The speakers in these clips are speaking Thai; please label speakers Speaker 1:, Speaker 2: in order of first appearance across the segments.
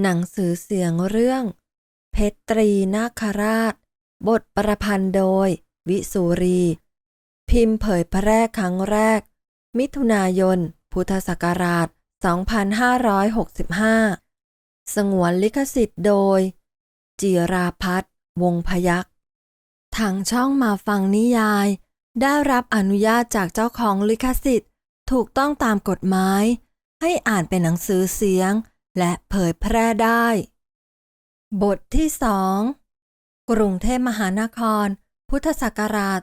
Speaker 1: หนังสือเสียงเรื่อง เพชรตรีนาคราช บทประพันธ์โดย วิสุรี พิมพ์เผยแพร่ครั้งแรก มิถุนายน พุทธศักราช 2565 สงวนลิขสิทธิ์โดย จิราพัฒวงพยักทางช่องมาฟังนิยาย ได้รับอนุญาตจากเจ้าของลิขสิทธิ์ ถูกต้องตามกฎหมาย ให้อ่านเป็นหนังสือเสียง และเผยแพร่ได้ บทที่สองกรุงเทพมหานคร พุทธศักราช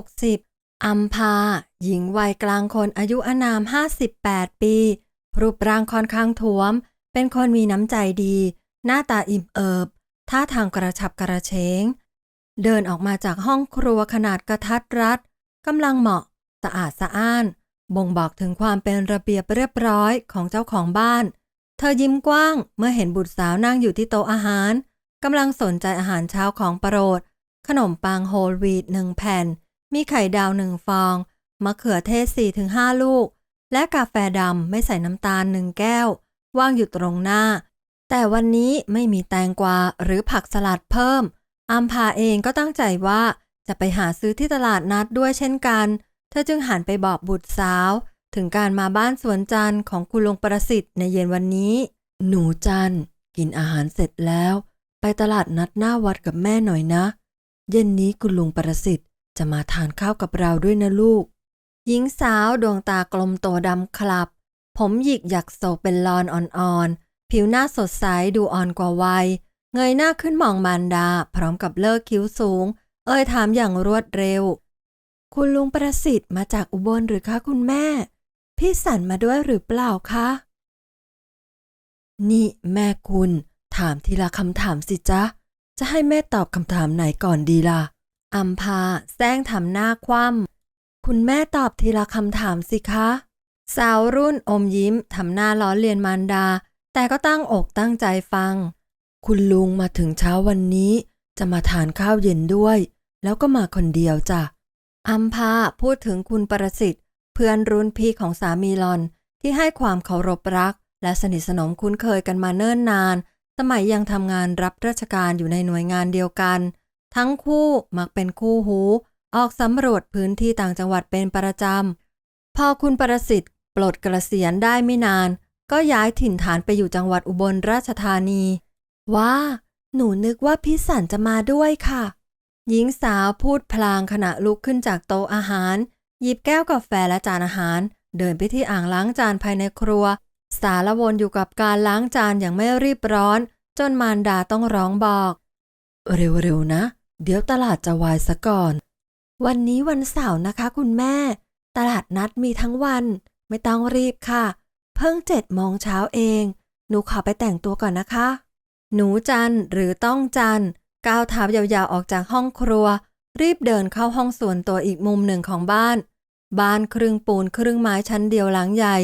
Speaker 1: 2560 อัมพา หญิงวัยกลางคนอายุอานาม 58 ปี รูปร่างค่อนข้างท้วม เป็นคนมีน้ำใจดี หน้าตาอิ่มเอิบ ท่าทางกระฉับกระเฉง เดินออกมาจากห้องครัวขนาดกระทัดรัดกำลังเหมาะ สะอาดสะอ้าน บ่งบอกถึงความเป็นระเบียบเรียบร้อยของเจ้าของบ้าน เธอยิ้มกว้างเมื่อเห็นบุตรสาวนั่งอยู่ที่โต๊ะอาหารกำลังสนใจอาหารเช้าของโปรดขนมปังโฮลวีตหนึ่งแผ่น มีไข่ดาวหนึ่งฟอง มะเขือเทศ4-5ลูก และกาแฟดำไม่ใส่น้ำตาลหนึ่งแก้ววางอยู่ตรงหน้า แต่วันนี้ไม่มีแตงกวาหรือผักสลัดเพิ่มอัมพาเองก็ตั้งใจว่าจะไปหาซื้อที่ตลาดนัดด้วยเช่นกัน เธอจึงหันไปบอกบุตรสาว ถึงการมาบ้านสวนจันทร์ของคุณลุงประสิทธิ์ในเย็นวันนี้ หนูจันทร์กินอาหารเสร็จแล้ว ไปตลาดนัดหน้าวัดกับแม่หน่อยนะ เย็นนี้คุณลุงประสิทธิ์จะมาทานข้าวกับเราด้วยนะลูก หญิงสาวดวงตากลมโตดำคลับ ผมหยิกหยักโศกเป็นลอนอ่อนๆ ผิวหน้าสดใสดูอ่อนกว่าวัย เงยหน้าขึ้นมองมารดา พร้อมกับเลิกคิ้วสูง เอ่ยถามอย่างรวดเร็ว คุณลุงประสิทธิ์มาจากอุบลหรือคะคุณแม่ พี่สันมาด้วยหรือเปล่าคะ นี่แม่คุณ ถามทีละคำถามสิจ๊ะ จะให้แม่ตอบคำถามไหนก่อนดีล่ะอัมพาแซงทำหน้าคว่ำคุณแม่ตอบทีละคำถามสิคะ สาวรุ่นอมยิ้มทำหน้าล้อเลียนมารดา แต่ก็ตั้งอกตั้งใจฟัง คุณลุงมาถึงเช้าวันนี้ จะมาทานข้าวเย็นด้วย แล้วก็มาคนเดียวจ้ะอัมพาพูดถึงคุณประสิทธิ์ เพื่อนรุ่นพี่ของสามีหลอนที่ให้ความเคารพรัก และสนิทสนมคุ้นเคยกันมาเนิ่นนาน สมัยยังทำงานรับราชการอยู่ในหน่วยงานเดียวกัน ทั้งคู่มักเป็นคู่หู ออกสำรวจพื้นที่ต่างจังหวัดเป็นประจำ พอคุณประสิทธิ์ปลดเกษียณได้ไม่นาน ก็ย้ายถิ่นฐานไปอยู่จังหวัดอุบลราชธานี ว่า หนูนึกว่าพี่สันจะมาด้วยค่ะ หญิงสาวพูดพลางขณะลุกขึ้นจากโต๊ะอาหาร หยิบแก้วกาแฟและจานอาหาร เดินไปที่อ่างล้างจานภายในครัว สารวนอยู่กับการล้างจานอย่างไม่รีบร้อน จนมารดาต้องร้องบอก เร็วๆนะ เดี๋ยวตลาดจะวายซะก่อน วันนี้วันเสาร์นะคะคุณแม่ ตลาดนัดมีทั้งวัน ไม่ต้องรีบค่ะ เพิ่งเจ็ดโมงเช้าเอง หนูขอไปแต่งตัวก่อนนะคะ หนูจันหรือต้องจันก้าวเท้ายาวๆออกจากห้องครัว รีบเดินเข้าห้องส่วนตัวอีกมุมหนึ่งของบ้าน บ้านครึ่งปูนครึ่งไม้ชั้นเดียวหลังใหญ่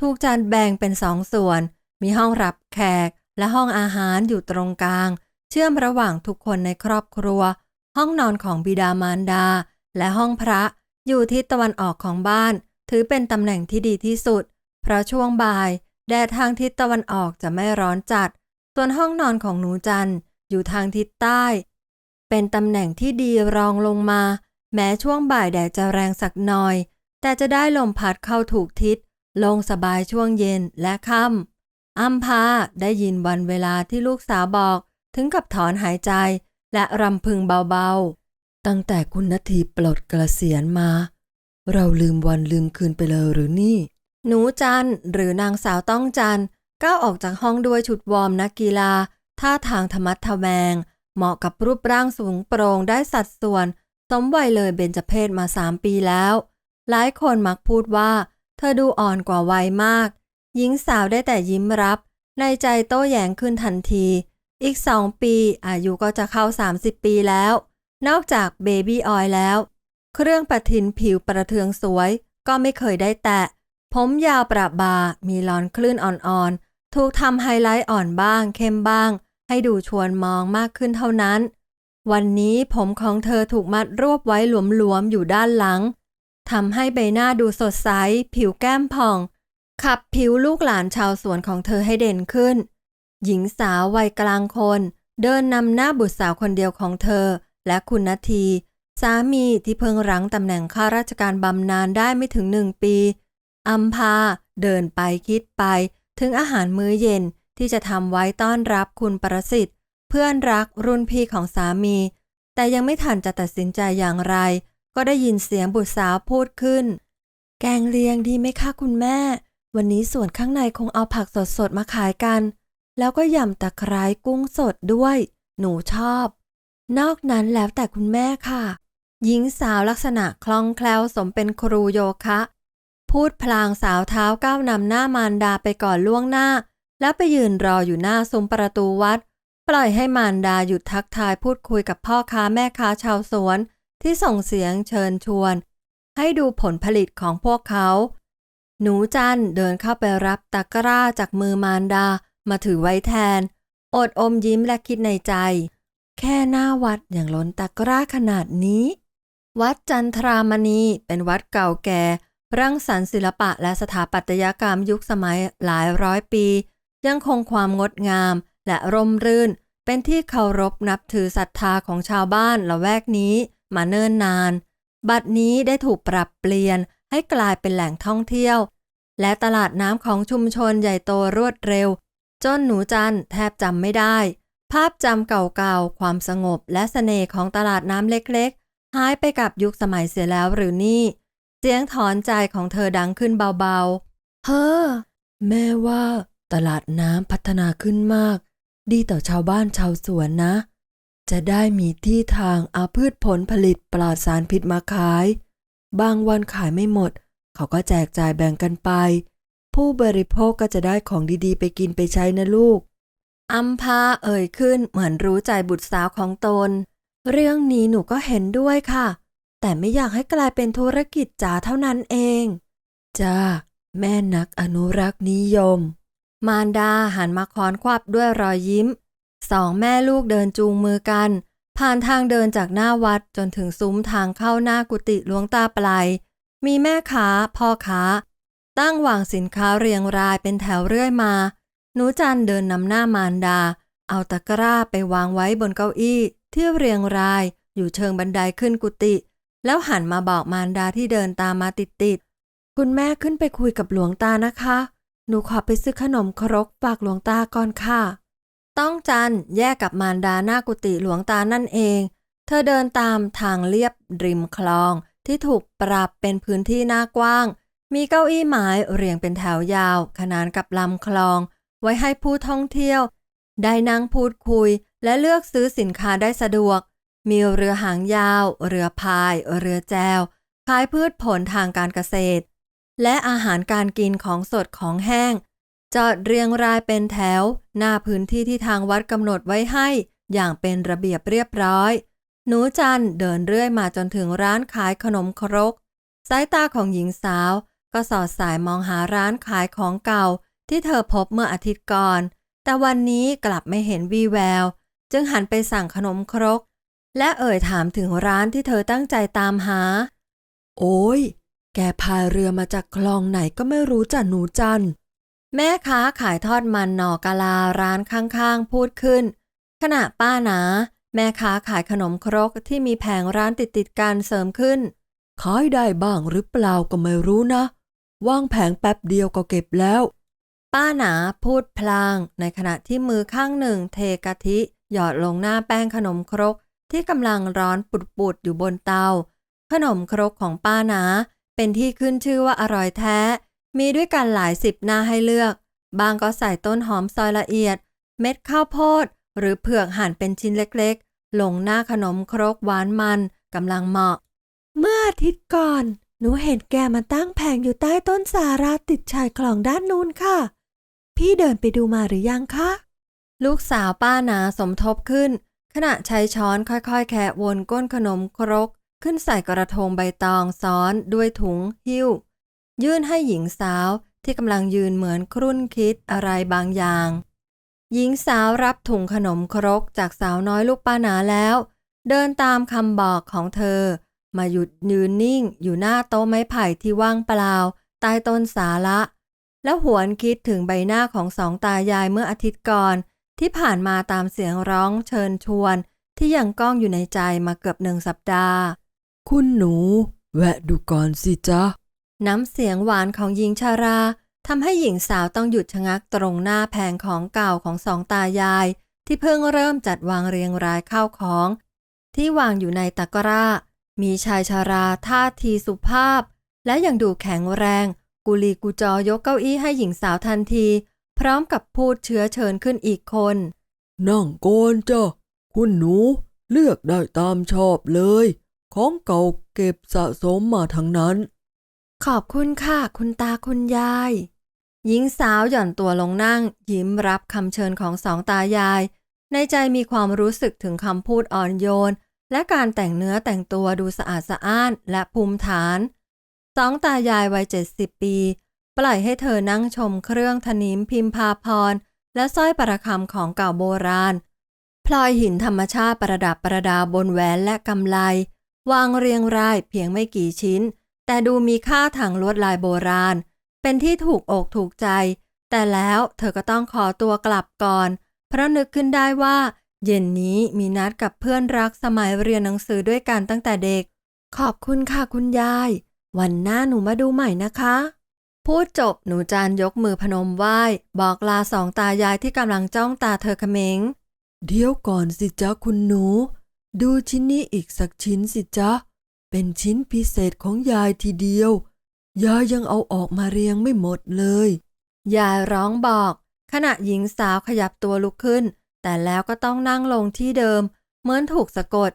Speaker 1: ถูกจัดแบ่งเป็นสองส่วน มีห้องรับแขกและห้องอาหารอยู่ตรงกลาง เชื่อมระหว่างทุกคนในครอบครัว ห้องนอนของบิดามารดา และห้องพระอยู่ทิศตะวันออกของบ้าน ถือเป็นตำแหน่งที่ดีที่สุด เพราะช่วงบ่ายแดดทางทิศตะวันออกจะไม่ร้อนจัด ส่วนห้องนอนของหนูจันอยู่ทางทิศใต้ เป็นตำแหน่งที่ดีรองลงมา แม้ช่วงบ่ายแดดจะแรงสักหน่อย แต่จะได้ลมพัดเข้าถูกทิศ ลงสบายช่วงเย็นและค่ำอัมพาได้ยินวันเวลาที่ลูกสาวบอก ถึงกับถอนหายใจ และรำพึงเบาๆ ตั้งแต่คุณนาทีปลดเกษียณมา เราลืมวันลืมคืนไปเลยหรือนี่ หนูจันหรือนางสาวต้องจันก้าวออกจากห้องด้วยชุดวอร์มนักกีฬาท่าทางธรรมัดทแวง เหมาะกับรูปร่างสูงโปร่งได้สัดส่วน สมวัยเลยเบญจเพศมาสามปีแล้ว หลายคนมักพูดว่า เธอดูอ่อนกว่าวัยมาก หญิงสาวได้แต่ยิ้มรับ ในใจโต้แย้งขึ้นทันที อีกสองปีอายุก็จะเข้า 30 ปีแล้ว นอกจากเบบี้ออยแล้ว เครื่องประทินผิวประเทืองสวย ก็ไม่เคยได้แตะ ผมยาวประบา มีลอนคลื่นอ่อนๆ ถูกทำไฮไลท์อ่อนบ้าง เข้มบ้าง ให้ดูชวนมองมากขึ้นเท่านั้น วันนี้ผมของเธอถูกมัดรวบไว้หลวมๆ อยู่ด้านหลังทำให้ใบหน้าดูสดใส ผิวแก้มผ่อง ขับผิวลูกหลานชาวสวนของเธอให้เด่นขึ้น หญิงสาววัยกลางคน เดินนำหน้าบุตรสาวคนเดียวของเธอ และคุณนาที สามีที่เพิ่งรั้งตำแหน่งข้าราชการบำนาญได้ไม่ถึงหนึ่งปีอัมพาเดินไปคิดไปถึงอาหารมื้อเย็น ที่จะทำไว้ต้อนรับคุณประสิทธิ์ เพื่อนรักรุ่นพี่ของสามี แต่ยังไม่ทันจะตัดสินใจอย่างไร ก็ได้ยินเสียงบุตรสาวพูดขึ้น แกงเลียงดีไหมคะคุณแม่ วันนี้ส่วนข้างในคงเอาผักสดๆมาขายกัน แล้วก็ยำตะไคร้กุ้งสดด้วย หนูชอบ นอกนั้นแล้วแต่คุณแม่ค่ะ หญิงสาวลักษณะคล่องแคล่วสมเป็นครูโยคะพูดพลางสาวเท้าก้าวนำหน้ามารดาไปก่อนล่วงหน้า แล้วไปยืนรออยู่หน้าซุ้มประตูวัด ปล่อยให้มารดาหยุดทักทายพูดคุยกับพ่อค้าแม่ค้าชาวสวน ที่ส่งเสียงเชิญชวน ให้ดูผลผลิตของพวกเขา หนูจันเดินเข้าไปรับตะกร้าจากมือมารดามาถือไว้แทน อดอมยิ้มและคิดในใจ แค่หน้าวัดอย่างล้นตะกร้าขนาดนี้ วัดจันทรามณีเป็นวัดเก่าแก่ รังสรรค์ศิลปะและสถาปัตยกรรมยุคสมัยหลายร้อยปี ยังคงความงดงามและร่มรื่น เป็นที่เคารพนับถือศรัทธาของชาวบ้านละแวกนี้มาเนิ่นนาน บัดนี้ได้ถูกปรับเปลี่ยนให้กลายเป็นแหล่งท่องเที่ยว และตลาดน้ำของชุมชนใหญ่โตรวดเร็ว จนหนูจันแทบจำไม่ได้ ภาพจำเก่าๆ ความสงบและเสน่ห์ของตลาดน้ำเล็กๆ หายไปกับยุคสมัยเสียแล้วหรือนี่ เสียงถอนใจของเธอดังขึ้นเบาๆ เฮ้อ แม่ว่า ตลาดน้ำพัฒนาขึ้นมาก ดีต่อชาวบ้านชาวสวนนะ จะได้มีที่ทางเอาพืชผลผลิตปลอดสารพิษมาขาย บางวันขายไม่หมด เขาก็แจกจ่ายแบ่งกันไป ผู้บริโภคก็จะได้ของดีๆ ไปกินไปใช้นะลูกอัมพาเอ่ยขึ้นเหมือนรู้ใจบุตรสาวของตน เรื่องนี้หนูก็เห็นด้วยค่ะ แต่ไม่อยากให้กลายเป็นธุรกิจจ๋าเท่านั้นเอง จ้า แม่นักอนุรักษ์นิยม มารดาหันมาค้อนควับด้วยรอยยิ้ม สองแม่ลูกเดินจูงมือกัน ผ่านทางเดินจากหน้าวัดจนถึงซุ้มทางเข้าหน้ากุฏิหลวงตาปลายมีแม่ค้าพ่อค้า ตั้งวางสินค้าเรียงรายเป็นแถวเรื่อยมา หนูจันเดินนำหน้ามารดา เอาตะกร้าไปวางไว้บนเก้าอี้ ที่เรียงรายอยู่เชิงบันไดขึ้นกุฏิแล้วหันมาบอกมารดาที่เดินตามมาติดๆคุณแม่ขึ้นไปคุยกับหลวงตานะคะ หนูขอไปซื้อขนมครกฝากหลวงตาก่อนค่ะ ต้องจันแยกกับมารดาหน้ากุฏิหลวงตานั่นเอง เธอเดินตามทางเลียบริมคลอง ที่ถูกปรับเป็นพื้นที่หน้ากว้าง มีเก้าอี้ไม้เรียงเป็นแถวยาว ขนานกับลำคลอง ไว้ให้ผู้ท่องเที่ยว ได้นั่งพูดคุย และเลือกซื้อสินค้าได้สะดวก มีเรือหางยาว เรือพาย เรือแจวขายพืชผลทางการเกษตร และอาหารการกินของสดของแห้ง จอดเรียงรายเป็นแถว หน้าพื้นที่ที่ทางวัดกำหนดไว้ให้ อย่างเป็นระเบียบเรียบร้อย หนูจันเดินเรื่อยมาจนถึงร้านขายขนมครก สายตาของหญิงสาว ก็สอดสายมองหาร้านขายของเก่า ที่เธอพบเมื่ออาทิตย์ก่อน แต่วันนี้กลับไม่เห็นวีแวว จึงหันไปสั่งขนมครก และเอ่ยถามถึงร้านที่เธอตั้งใจตามหา โอ้ย แกพายเรือมาจากคลองไหนก็ไม่รู้จ้ะหนูจัน แม่ค้าขายทอดมันหน่อกะลาร้านข้างๆ พูดขึ้น ขณะป้าหนา แม่ค้าขายขนมครกที่มีแผงร้านติดๆกันเสริมขึ้น ขายได้บ้างหรือเปล่าก็ไม่รู้นะ ว่างแผงแป๊บเดียวก็เก็บแล้ว ป้าหนาพูดพลาง ในขณะที่มือข้างหนึ่งเทกะทิ หยอดลงหน้าแป้งขนมครกที่กำลังร้อนปุดๆอยู่บนเตา ขนมครกของป้าหนา เป็นที่ขึ้นชื่อว่าอร่อยแท้ มีด้วยกันหลายสิบหน้าให้เลือก บางก็ใส่ต้นหอมซอยละเอียด เม็ดข้าวโพด หรือเผือกหั่นเป็นชิ้นเล็กๆ ลงหน้าขนมครกหวานมันกำลังเหมาะ เมื่ออาทิตย์ก่อน หนูเห็นแกมาตั้งแผงอยู่ใต้ต้นสาราติดชายคลองด้านนู้นค่ะ พี่เดินไปดูมาหรือยังคะ ลูกสาวป้าหนาสมทบขึ้น ขณะใช้ช้อนค่อยๆ แคะวนก้นขนมครก ขึ้นใส่กระทงใบตองซ้อนด้วยถุงหิ้ว ยื่นให้หญิงสาวที่กำลังยืนเหมือนครุ่นคิดอะไรบางอย่าง หญิงสาวรับถุงขนมครกจากสาวน้อยลูกป้าหนาแล้ว เดินตามคำบอกของเธอ มาหยุดยืนนิ่งอยู่หน้าโต๊ะไม้ไผ่ที่ว่างเปล่าใต้ต้นสาละ แล้วหวนคิดถึงใบหน้าของสองตายายเมื่ออาทิตย์ก่อน ที่ผ่านมาตามเสียงร้องเชิญชวน ที่ยังก้องอยู่ในใจมาเกือบหนึ่งสัปดาห์
Speaker 2: คุณหนู แวะดูก่อนสิจ๊ะ
Speaker 1: น้ำเสียงหวานของหญิงชาราทำให้หญิงสาวต้องหยุดชะงักตรงหน้าแผงของเก่าของสองตายาย ที่เพิ่งเริ่มจัดวางเรียงรายข้าวของ ที่วางอยู่ในตะกร้า มีชายชาราท่าทีสุภาพ และยังดูแข็งแรง กุลีกุจอยกเก้าอี้ให้หญิงสาวทันที พร้อมกับพูดเชื้อเชิญขึ้นอีกคน
Speaker 2: นั่งก่อนจ้ะคุณหนู เลือกได้ตามชอบเลย ของเก่าเก็บสะสมมาทั้งนั้น
Speaker 1: ขอบคุณค่ะ คุณตาคุณยาย หญิงสาวหย่อนตัวลงนั่ง ยิ้มรับคำเชิญของสองตายาย ในใจมีความรู้สึกถึงคำพูดอ่อนโยน และการแต่งเนื้อแต่งตัวดูสะอาดสะอ้านและภูมิฐาน สองตายายวัยเจ็ดสิบปี ปล่อยให้เธอนั่งชมเครื่องถนิมพิมพาพร และสร้อยประคำของเก่าโบราณพลอยหินธรรมชาติประดับประดาบนแหวนและกำไล วางเรียงรายเพียงไม่กี่ชิ้น แต่ดูมีค่าทางลวดลายโบราณ เป็นที่ถูกอกถูกใจ แต่แล้วเธอก็ต้องขอตัวกลับก่อน เพราะนึกขึ้นได้ว่า เย็นนี้มีนัดกับเพื่อนรักสมัยเรียนหนังสือด้วยกันตั้งแต่เด็ก ขอบคุณค่ะคุณยาย วันหน้าหนูมาดูใหม่นะคะ พูดจบหนูจานยกมือพนมไหว้ บอกลาสองตายายที่กำลังจ้องตาเธอเขมง
Speaker 2: เดี๋ยวก่อนสิจ๊ะคุณหนู ดูชิ้นนี้อีกสักชิ้นสิจ๊ะ เป็นชิ้นพิเศษของยายทีเดียว ยายยังเอาออกมาเรียงไม่หมดเลย
Speaker 1: ยายร้องบอก ขณะหญิงสาวขยับตัวลุกขึ้น แต่แล้วก็ต้องนั่งลงที่เดิม เหมือนถูกสะกด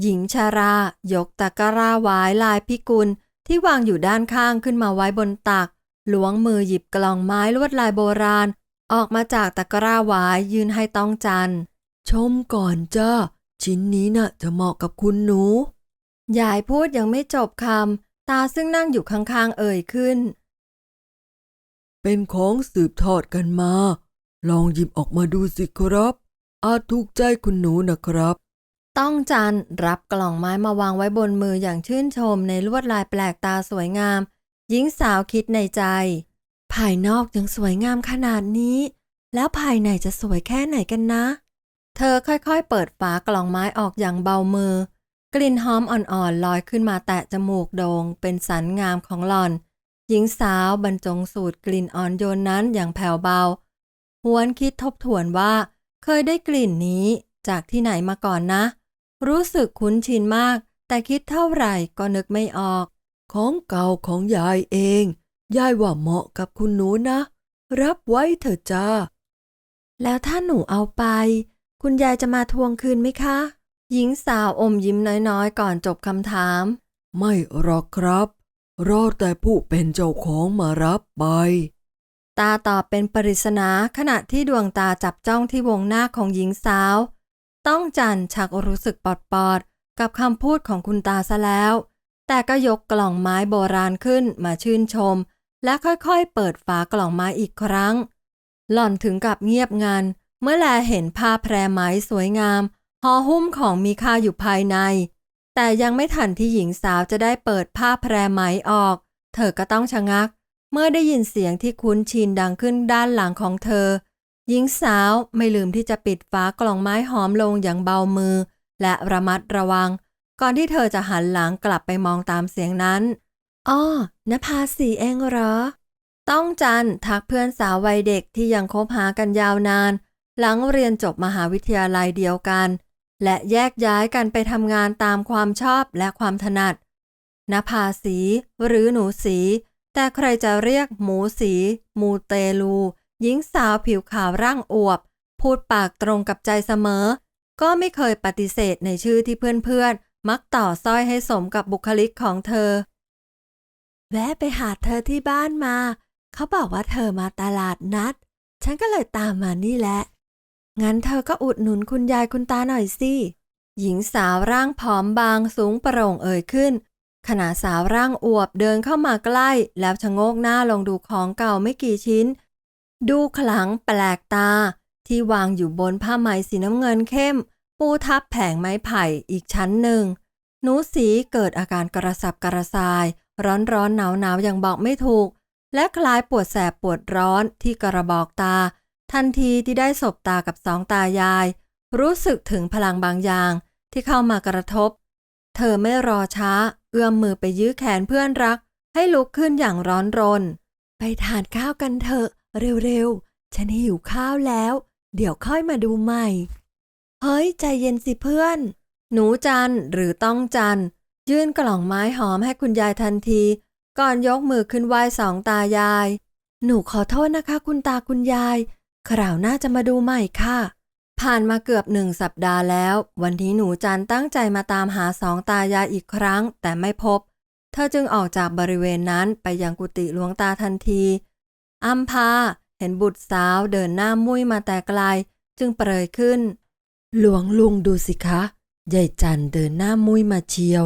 Speaker 1: หญิงชารา ยกตะกร้าหวายลายพิกุลที่วางอยู่ด้านข้างขึ้นมาไว้บนตักล้วงมือหยิบกล่องไม้ลวดลายโบราณ ออกมาจากตะกร้าหวายยืนให้ต้องจัน
Speaker 2: ชมก่อนจ้า ชิ้นนี้น่ะจะเหมาะกับคุณหนู
Speaker 1: ยายพูดยังไม่จบคำตาซึ่งนั่งอยู่ข้างๆเอ่ยขึ้น
Speaker 2: เป็นของสืบทอดกันมา ลองหยิบออกมาดูสิครับ อาจถูกใจคุณหนูนะครับ
Speaker 1: ต้องจันรับกล่องไม้มาวางไว้บนมืออย่างชื่นชมในลวดลายแปลกตาสวยงาม หญิงสาวคิดในใจ ภายนอกยังสวยงามขนาดนี้ แล้วภายในจะสวยแค่ไหนกันนะ เธอค่อยๆ เปิดฝากล่องไม้ออกอย่างเบามือ กลิ่นหอมอ่อนๆลอยขึ้นมาแตะจมูกโดง่งเป็นสันงามของหล่อน หญิงสาวบรรจงสูดกลิ่นอ่อนโยนนั้นอย่างแผ่วเบา หวนคิดทบทวนว่า เคยได้กลิ่นนี้จากที่ไหนมาก่อนนะ รู้สึกคุ้นชินมาก แต่คิดเท่าไหร่ก็นึกไม่ออก
Speaker 2: ของเก่าของยายเอง ยายว่าเหมาะกับคุณหนูนะ รับไว้เถอะจ้า
Speaker 1: แล้วถ้าหนูเอาไป คุณยายจะมาทวงคืนไหมคะ หญิงสาวอมยิ้มน้อยๆ ก่อนจบคำถาม
Speaker 2: ไม่หรอกครับ รอแต่ผู้เป็นเจ้าของมารับไป
Speaker 1: ตาตอบเป็นปริศนาขณะที่ดวงตาจับจ้องที่วงหน้าของหญิงสาว ต้องจันชักรู้สึกปอดปอดๆกับคำพูดของคุณตาซะแล้ว แต่ก็ยกกล่องไม้โบราณขึ้นมาชื่นชม และค่อยๆ เปิดฝากล่องไม้อีกครั้ง หล่อนถึงกับเงียบงัน เมื่อแลเห็นผ้าแพรไหมสวยงามห่อหุ้มของมีค่าอยู่ภายใน แต่ยังไม่ทันที่หญิงสาวจะได้เปิดผ้าแพรไหมออก เธอก็ต้องชะงัก เมื่อได้ยินเสียงที่คุ้นชินดังขึ้นด้านหลังของเธอ หญิงสาวไม่ลืมที่จะปิดฝากล่องไม้หอมลงอย่างเบามือ และระมัดระวัง ก่อนที่เธอจะหันหลังกลับไปมองตามเสียงนั้นอ้อนภาสีเองเหรอ ต้องจันทักเพื่อนสาววัยเด็กที่ยังคบหากันยาวนาน หลังเรียนจบมหาวิทยาลัยเดียวกัน และแยกย้ายกันไปทำงานตามความชอบและความถนัดนภาสี หรือหนูสี แต่ใครจะเรียกหมูสี มูเตลู หญิงสาวผิวขาวร่างอวบ พูดปากตรงกับใจเสมอ ก็ไม่เคยปฏิเสธในชื่อที่เพื่อนๆ มักต่อสร้อยให้สมกับบุคลิกของเธอ แวะไปหาเธอที่บ้านมา เขาบอกว่าเธอมาตลาดนัด ฉันก็เลยตามมานี่แหละ งั้นเธอก็อุดหนุนคุณยายคุณตาหน่อยสิ หญิงสาวร่างผอมบางสูงโปร่งเอ่ยขึ้น ขณะสาวร่างอวบเดินเข้ามาใกล้ แล้วชะโงกหน้าลงดูของเก่าไม่กี่ชิ้น ดูขลังแปลกตา ที่วางอยู่บนผ้าไหมสีน้ำเงินเข้ม ปูทับแผงไม้ไผ่อีกชั้นหนึ่งหนูสีเกิดอาการกระสับกระส่าย ร้อนร้อนหนาวหนาวอย่างบอกไม่ถูก และคลายปวดแสบปวดร้อนที่กระบอกตา ทันทีที่ได้สบตากับสองตายาย รู้สึกถึงพลังบางอย่างที่เข้ามากระทบ เธอไม่รอช้า เอื้อมมือไปยื้อแขนเพื่อนรัก ให้ลุกขึ้นอย่างร้อนรน ไปทานข้าวกันเถอะ เร็วๆ ฉันหิวข้าวแล้ว เดี๋ยวค่อยมาดูใหม่ เฮ้ย ใจเย็นสิเพื่อน หนูจันหรือต้องจัน ยื่นกล่องไม้หอมให้คุณยายทันที ก่อนยกมือขึ้นไหว้สองตายาย หนูขอโทษนะคะ คุณตาคุณยาย คราวหน้าจะมาดูใหม่ค่ะ ผ่านมาเกือบหนึ่งสัปดาห์แล้ว วันนี้หนูจันตั้งใจมาตามหาสองตายายอีกครั้ง แต่ไม่พบ เธอจึงออกจากบริเวณนั้นไปยังกุฏิหลวงตาทันทีอัมพาเห็นบุตรสาวเดินหน้ามุ้ยมาแต่ไกล จึงเปรยขึ้น
Speaker 2: หลวงลุงดูสิคะยายจันเดินหน้ามุ้ยมาเชียว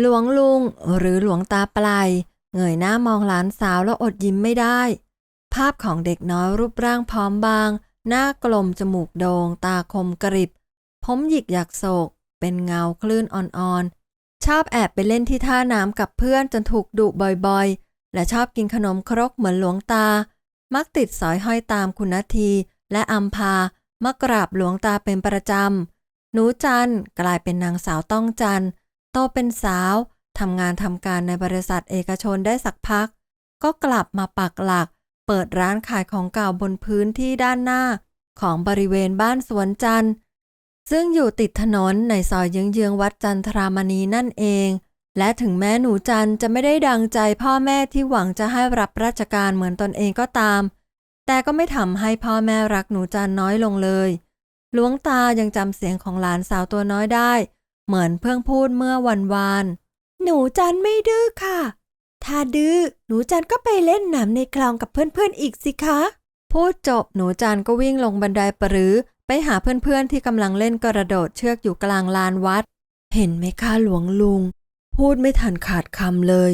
Speaker 1: หลวงลุงหรือหลวงตาปลายเงยหน้ามองหลานสาวแล้วอดยิ้มไม่ได้ ภาพของเด็กน้อยรูปร่างพร้อมบาง หน้ากลมจมูกโดง่งตาคมกริบ ผมหยิกหยักโศก เป็นเงาคลื่นอ่อนๆ ชอบแอบไปเล่นที่ท่าน้ำกับเพื่อนจนถูกดุบ่อยๆ และชอบกินขนมครกเหมือนหลวงตา มักติดสอยห้อยตามคุณนทีและอัมพามากราบหลวงตาเป็นประจำ หนูจันกลายเป็นนางสาวต้องจันโตเป็นสาวทำงานทำการในบริษัทเอกชนได้สักพัก ก็กลับมาปักหลัก เปิดร้านขายของเก่าบนพื้นที่ด้านหน้าของบริเวณบ้านสวนจันทร์ ซึ่งอยู่ติดถนนในซอยเยื้องๆวัดจันทรามณีนั่นเอง และถึงแม้หนูจันจะไม่ได้ดังใจพ่อแม่ที่หวังจะให้รับราชการเหมือนตนเองก็ตาม แต่ก็ไม่ทำให้พ่อแม่รักหนูจันน้อยลงเลยหลวงตายังจำเสียงของหลานสาวตัวน้อยได้ เหมือนเพิ่งพูดเมื่อวันวาน หนูจันไม่ดื้อค่ะ ถ้าดื้อหนูจันก็ไปเล่นน้ำในคลองกับเพื่อนๆอีกสิคะ พูดจบหนูจันก็วิ่งลงบันไดปรือ ไปหาเพื่อนๆที่กำลังเล่นกระโดดเชือกอยู่กลางลานวัด
Speaker 2: เห็นไหมคะหลวงลุง พูดไม่ทันขาดคำเลย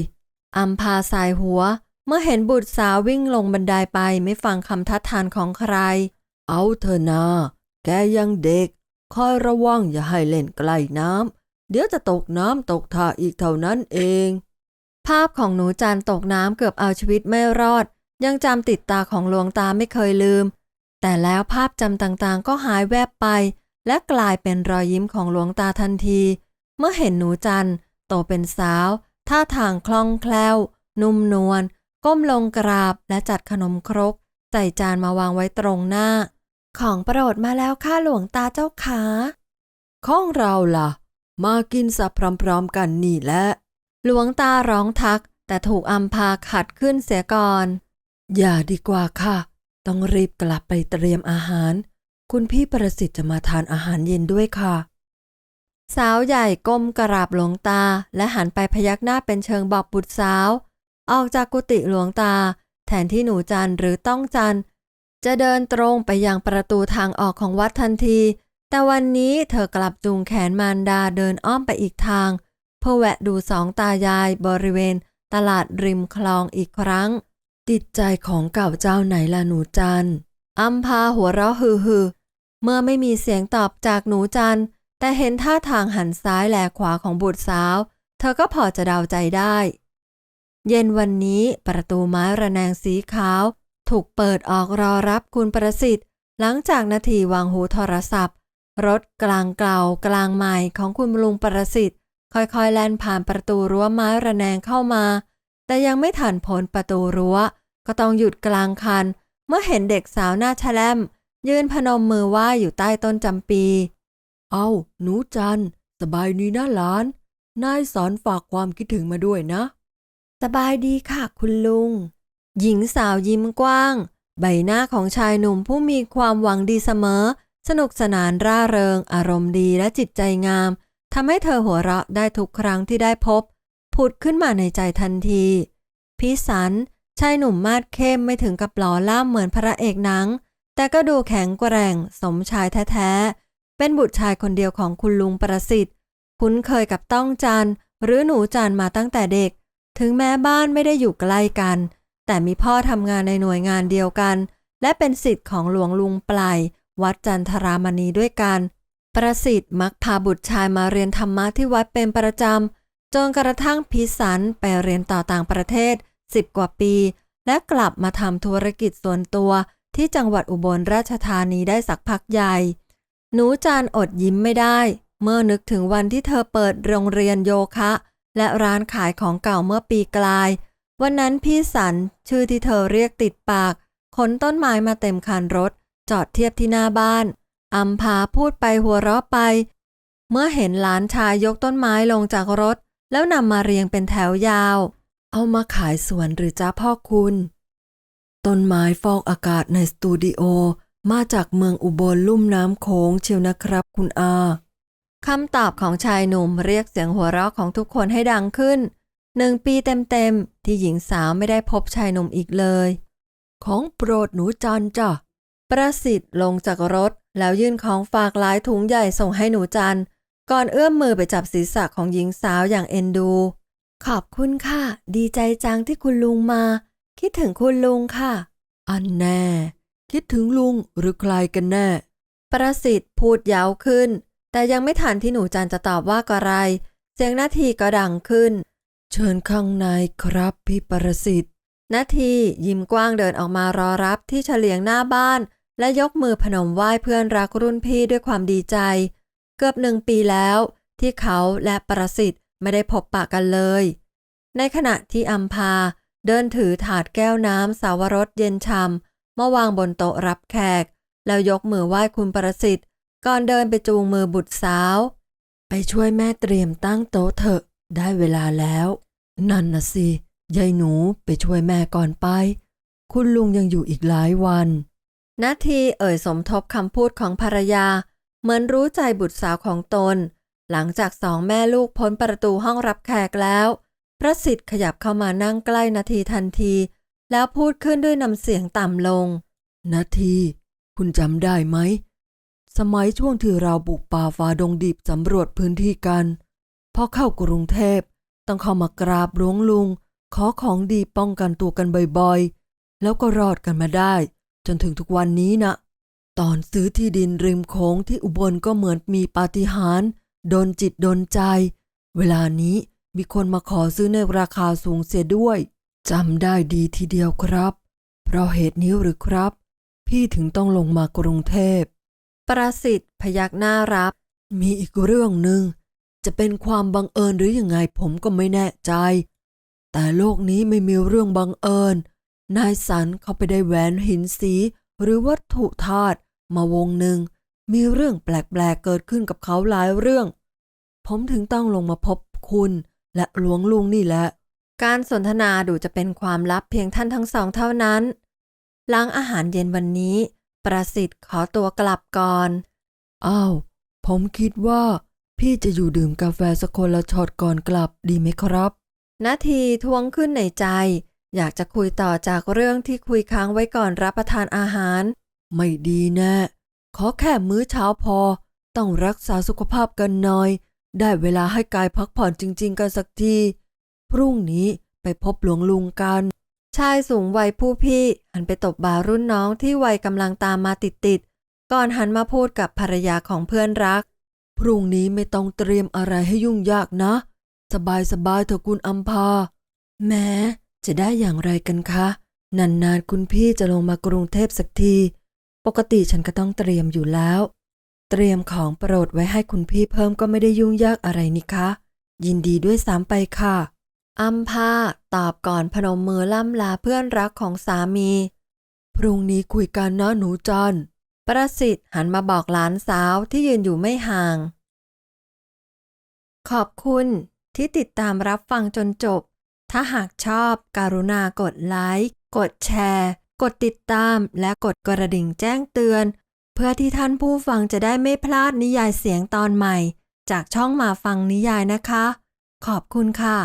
Speaker 1: อัมพาสายหัว เมื่อเห็นบุตรสาววิ่งลงบันไดไปไม่ฟังคำทัดทานของใคร
Speaker 2: เอาเถอะนาแกยังเด็ก คอยระวังอย่าให้เล่นใกล้น้ำเดี๋ยวจะตกน้ำตกท่าอีกเท่านั้นเอง
Speaker 1: ภาพของหนูจันตกน้ำเกือบเอาชีวิตไม่รอด ยังจำติดตาของหลวงตาไม่เคยลืม แต่แล้วภาพจำต่างๆ ก็หายแวบไป และกลายเป็นรอยยิ้มของหลวงตาทันที เมื่อเห็นหนูจันโตเป็นสาว ท่าทางคล่องแคล่ว นุ่มนวลก้มลงกราบและจัดขนมครก ใส่จานมาวางไว้ตรงหน้า ของโปรดมาแล้วค่ะหลวงตาเจ้าขา
Speaker 2: ของเราล่ะ มากินสับพร้อมๆกันนี่แหละ
Speaker 1: หลวงตาร้องทัก แต่ถูกอัมพาขัดขึ้นเสียก่อน
Speaker 2: อย่าดีกว่าค่ะ ต้องรีบกลับไปเตรียมอาหาร คุณพี่ประสิทธิ์จะมาทานอาหารเย็นด้วยค่ะ
Speaker 1: สาวใหญ่ก้มกราบหลวงตา และหันไปพยักหน้าเป็นเชิงบอกบุตรสาว ออกจากกุฏิหลวงตา แทนที่หนูจันหรือต้องจันจะเดินตรงไปยังประตูทางออกของวัดทันที แต่วันนี้เธอกลับจูงแขนมารดาเดินอ้อมไปอีกทาง เพื่อแวะดูสองตายายบริเวณตลาดริมคลองอีกครั้ง
Speaker 2: ติดใจของเก่าเจ้าไหนล่ะหนูจัน
Speaker 1: อัมพาหัวเราะฮือฮือเมื่อไม่มีเสียงตอบจากหนูจันแต่เห็นท่าทางหันซ้ายแลขวาของบุตรสาว เธอก็พอจะเดาใจได้ เย็นวันนี้ประตูไม้ระแนงสีขาว ถูกเปิดออกรอรับคุณประสิทธิ์ หลังจากนาทีวางหูโทรศัพท์ รถกลางเก่ากลางใหม่ของคุณลุงประสิทธิ์ ค่อยๆแล่นผ่านประตูรั้วไม้ระแนงเข้ามา แต่ยังไม่ทันพ้นประตูรั้ว ก็ต้องหยุดกลางคัน เมื่อเห็นเด็กสาวหน้าแฉลมยืนพนมมือไหว้อยู่ใต้ต้นจำปี
Speaker 2: เอาหนูจัน สบายดีนะหลาน นายสอนฝากความคิดถึงมาด้วยนะ
Speaker 1: สบายดีค่ะคุณลุง หญิงสาวยิ้มกว้าง ใบหน้าของชายหนุ่มผู้มีความหวังดีเสมอ สนุกสนานร่าเริง อารมณ์ดีและจิตใจงาม ทำให้เธอหัวเราะได้ทุกครั้งที่ได้พบ ผุดขึ้นมาในใจทันทีพิสันชายหนุ่มมาดเข้มไม่ถึงกับหล่อล่ามเหมือนพระเอกหนัง แต่ก็ดูแข็งแกร่ง สมชายแท้ๆ เป็นบุตรชายคนเดียวของคุณลุงประสิทธิ์ คุ้นเคยกับต้องจันหรือหนูจันมาตั้งแต่เด็ก ถึงแม้บ้านไม่ได้อยู่ใกล้กัน แต่มีพ่อทำงานในหน่วยงานเดียวกัน และเป็นสิทธิ์ของหลวงลุงปลายวัดจันทรามณีด้วยกัน ประสิทธิ์มักพาบุตรชายมาเรียนธรรมะที่วัดเป็นประจำจนกระทั่งพิสันไปเรียนต่อต่างประเทศ 10 กว่าปี และกลับมาทำธุรกิจส่วนตัวที่จังหวัดอุบลราชธานีได้สักพักใหญ่ หนูจานอดยิ้มไม่ได้ เมื่อนึกถึงวันที่เธอเปิดโรงเรียนโยคะ และร้านขายของเก่าเมื่อปีกลาย วันนั้นพี่สันชื่อที่เธอเรียกติดปากขนต้นไม้มาเต็มคันรถ จอดเทียบที่หน้าบ้าน อัมพาพูดไปหัวเราะไป เมื่อเห็นหลานชายยกต้นไม้ลงจากรถ แล้วนำมาเรียงเป็นแถวยาว
Speaker 2: เอามาขายสวนหรือจ้าพ่อคุณ ต้นไม้ฟอกอากาศในสตูดิโอ มาจากเมืองอุบลลุ่มน้ำโขงเชียวนะครับคุณอา
Speaker 1: คำตอบของชายหนุ่มเรียกเสียงหัวเราะของทุกคนให้ดังขึ้นหนึ่งปีเต็มๆ ที่หญิงสาวไม่ได้พบชายหนุ่มอีกเลย
Speaker 2: ของโปรดหนูจันจ้ะ
Speaker 1: ประสิทธิ์ลงจากรถ แล้วยื่นของฝากหลายถุงใหญ่ส่งให้หนูจัน ก่อนเอื้อมมือไปจับศีรษะของหญิงสาวอย่างเอ็นดู ขอบคุณค่ะ ดีใจจังที่คุณลุงมา คิดถึงคุณลุงค่ะ
Speaker 2: อันแน่ คิดถึงลุงหรือใครกันแน่
Speaker 1: ประสิทธิ์พูดยาวขึ้น แต่ยังไม่ทันที่หนูจันจะตอบว่าอะไร เสียงนาทีก็ดังขึ้น
Speaker 2: เชิญข้างในครับพี่ประสิทธิ์
Speaker 1: นาทียิ้มกว้างเดินออกมารอรับที่เฉลียงหน้าบ้าน และยกมือพนมไหว้เพื่อนรักรุ่นพี่ด้วยความดีใจ เกือบหนึ่งปีแล้ว ที่เขาและประสิทธิ์ไม่ได้พบปะกันเลย ในขณะที่อัมพาเดินถือถาดแก้วน้ำสาวรสเย็นชำมาวางบนโต๊ะรับแขก แล้วยกมือไหว้คุณประสิทธิ์ ก่อนเดินไปจูงมือบุตรสาว
Speaker 2: ไปช่วยแม่เตรียมตั้งโต๊ะเถอะได้เวลาแล้ว นั่นนะสิยายหนูไปช่วยแม่ก่อนไป คุณลุงยังอยู่อีกหลายวัน
Speaker 1: นาทีเอ่ยสมทบคำพูดของภรรยา เหมือนรู้ใจบุตรสาวของตน หลังจากสองแม่ลูกพ้นประตูห้องรับแขกแล้ว พระสิทธิ์ขยับเข้ามานั่งใกล้นาทีทันที แล้วพูดขึ้นด้วยน้ำเสียงต่ำลง
Speaker 2: นาที คุณจำได้ไหม สมัยช่วงที่เราบุกป่าฝ่าดงดิบสำรวจพื้นที่กัน พอเข้ากรุงเทพ ต้องเข้ามากราบหลวงลุง ขอของดีป้องกันตัวกันบ่อยๆ แล้วก็รอดกันมาได้ จนถึงทุกวันนี้นะ ตอนซื้อที่ดินริมโค้งที่อุบลก็เหมือนมีปาฏิหาริย์โดนจิตโดนใจ เวลานี้มีคนมาขอซื้อในราคาสูงเสียด้วยจำได้ดีทีเดียวครับ เพราะเหตุนี้หรือครับ พี่ถึงต้องลงมากรุงเทพ
Speaker 1: ประสิทธิ์พยักหน้ารับ
Speaker 2: มีอีกเรื่องหนึ่งจะเป็นความบังเอิญหรือยังไงผมก็ไม่แน่ใจ แต่โลกนี้ไม่มีเรื่องบังเอิญ นายสันเขาไปได้แหวนหินสี หรือวัตถุธาตุมาวงหนึ่ง มีเรื่องแปลกๆเกิดขึ้นกับเขาหลายเรื่อง ผมถึงต้องลงมาพบคุณ และหลวงลุงนี่แหละ
Speaker 1: การสนทนาดูจะเป็นความลับเพียงท่านทั้งสองเท่านั้น หล้างอาหารเย็นวันนี้ ประสิทธิ์ขอตัวกลับก่อน
Speaker 2: อ้าว ผมคิดว่า พี่จะอยู่ดื่มกาแฟสักคนละช็อตก่อนกลับดีไหมครับ
Speaker 1: นาทีทวงขึ้นในใจ อยากจะคุยต่อจากเรื่องที่คุยค้างไว้ก่อนรับประทานอาหาร
Speaker 2: ไม่ดีแน่ขอแค่มื้อเช้าพอ ต้องรักษาสุขภาพกันหน่อย ได้เวลาให้กายพักผ่อนจริง ๆ กันสักที พรุ่งนี้ไปพบหลวงลุงกัน
Speaker 1: ชายสูงวัยผู้พี่หันไปตบบ่ารุ่นน้องที่วัยกำลังตามมาติดๆก่อนหันมาพูดกับภรรยาของเพื่อนรัก
Speaker 2: พรุ่งนี้ไม่ต้องเตรียมอะไรให้ยุ่งยากนะ สบายสบายๆเถอะคุณอัมพาแม้ จะได้อย่างไรกันคะ นานๆคุณพี่จะลงมากรุงเทพสักที ปกติฉันก็ต้องเตรียมอยู่แล้ว เตรียมของโปรดไว้ให้คุณพี่เพิ่มก็ไม่ได้ยุ่งยากอะไรนี่คะ ยินดีด้วยซ้ำไปค่ะ
Speaker 1: อัมพาตอบก่อนพนมมือล่ำลาเพื่อนรักของสามี
Speaker 2: พรุ่งนี้คุยกันนะหนูจัน
Speaker 1: ประสิทธิ์หันมาบอกหลานสาวที่ยืนอยู่ไม่ห่าง ขอบคุณที่ติดตามรับฟังจนจบ ถ้าหากชอบการุณากดไลค์ กดแชร์ กดติดตาม และกดกระดิ่งแจ้งเตือน เพื่อที่ท่านผู้ฟังจะได้ไม่พลาดนิยายเสียงตอนใหม่ จากช่องมาฟังนิยายนะคะ ขอบคุณค่ะ